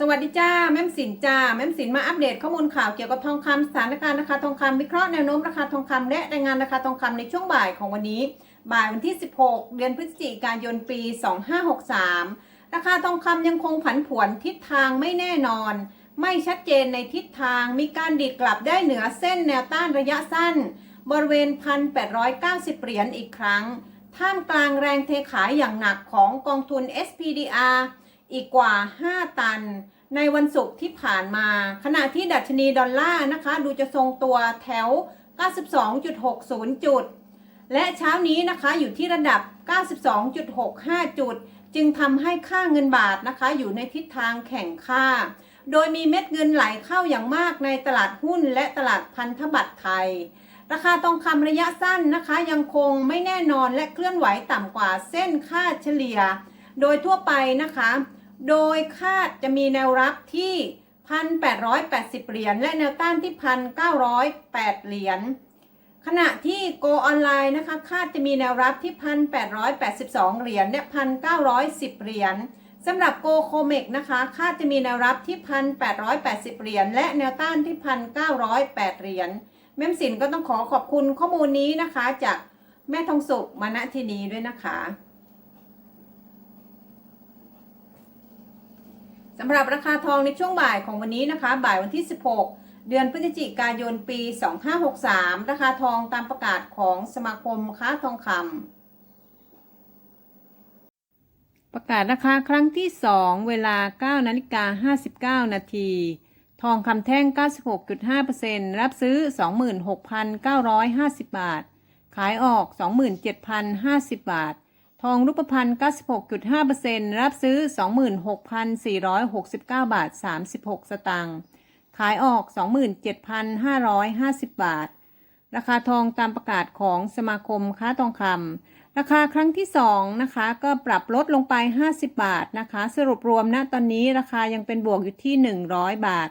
สวัสดีจ้าแม่มสินจ้าแม่มสินมาอัปเดตข้อมูลข่าวเกี่ยวกับทองคำสถานการณ์ราคาทองคำวิเคราะห์แนวโน้มราคาทองคำและรายงานราคาทองคำในช่วงบ่ายของวันนี้ บ่ายวันที่ 16 เดือนพฤศจิกายนปี 2563 ราคาทองคำยังคงผันผวนทิศทางไม่แน่นอน ไม่ชัดเจนในทิศทางมีการดีดกลับได้เหนือเส้นแนวต้านระยะสั้น บริเวณ 1,890 เหรียญอีกครั้ง ท่ามกลางแรงเทขายอย่างหนักของกองทุน SPDR อีกกว่า 5 ตัน ในวันศุกร์ที่ผ่านมา ขณะที่ดัชนีดอลลาร์นะคะ ดูจะทรงตัวแถว 92.60 จุด และเช้านี้นะคะอยู่ที่ระดับ 92.65 จุด จึงทำให้ค่าเงินบาทนะคะ อยู่ในทิศทางแข่งค่า โดยมีเม็ดเงินไหลเข้าอย่างมากในตลาดหุ้นและตลาดพันธบัตรไทยราคาทองคำระยะสั้นนะคะ ยังคงไม่แน่นอนและเคลื่อนไหวต่ำกว่าเส้นค่าเฉลี่ย โดยทั่วไปนะคะ โดยคาดจะมีแนวรับที่ 1,880 เหรียญ และแนวต้านที่ 1,908 เหรียญ ขณะที่ Go Online นะคะ คาดจะมีแนวรับที่ 1,882 เหรียญ และ 1,910 เหรียญสำหรับ Go Comex นะคะ คาดจะมีแนวรับที่ 1,880 เหรียญ และแนวต้านที่ 1,908 เหรียญ แม่มสินก็ต้องขอขอบคุณข้อมูลนี้นะคะ จากแม่ทองสุกมาณที่นี้ด้วยนะคะ สำหรับราคาทองในช่วงบ่ายของวันนี้นะคะ บ่ายวันที่ 16 เดือนพฤศจิกายนปี 2563 ราคาทองตามประกาศของสมาคมค้าทองคำประกาศราคาครั้งที่ 2 เวลา 9นาฬิกา59 นาทีทองคำแท่ง 96.5%รับซื้อ 26,950 บาท ขายออก 27,050 บาท ทองรูปพรรณ96.5%รับซื้อ 26,469 บาท 36 สตางค์ ขายออก 27,550 บาท ราคาทองตามประกาศของสมาคมค้าทองคำ ราคาครั้งที่ 2 นะคะ ก็ปรับลดลงไป 50 บาทนะคะ สรุปรวมณตอนนี้ราคายังเป็นบวกอยู่ที่ 100 บาท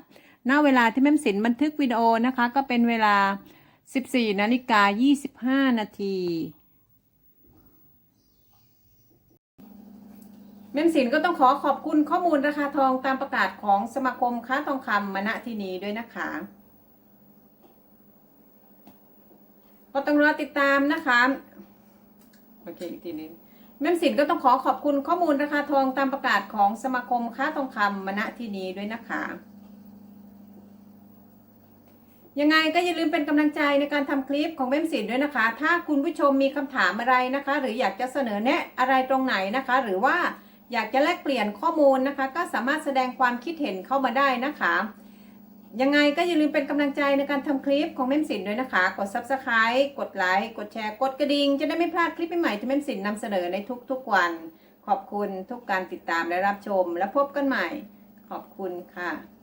ณ เวลาที่แม่มสินบันทึกวิดีโอนะคะ ก็เป็นเวลา 14นาฬิกา25 นาที แม่มสินก็ต้องขอขอบคุณข้อมูลราคาทองตามประกาศของสมาคมค้าทองคำมณที่นี้ด้วยนะคะก็ต้องรอติดตามนะคะโอเคอีกทีนึงแม่มสินก็ต้องขอขอบคุณข้อมูลราคาทองตามประกาศของสมาคมค้าทองคำมณที่นี้ด้วยนะคะยังไงก็อย่าลืมเป็นกำลังใจในการทำคลิปของเบ้มสินด้วยนะคะ ถ้าคุณผู้ชมมีคำถามอะไรนะคะ หรืออยากจะเสนอแนะอะไรตรงไหนนะคะ หรือว่า อยากจะแลกเปลี่ยนข้อมูลนะคะ ก็สามารถแสดงความคิดเห็นเข้ามาได้นะคะ ยังไงก็อย่าลืมเป็นกำลังใจในการทำคลิปของเม่มสินด้วยนะคะ กด subscribe กดไลค์กดแชร์ กดกระดิ่งจะได้ไม่พลาดคลิปใหม่ๆที่เม่มสินนำเสนอในทุกๆวัน ขอบคุณทุกการติดตามและรับชม และพบกันใหม่ ขอบคุณค่ะ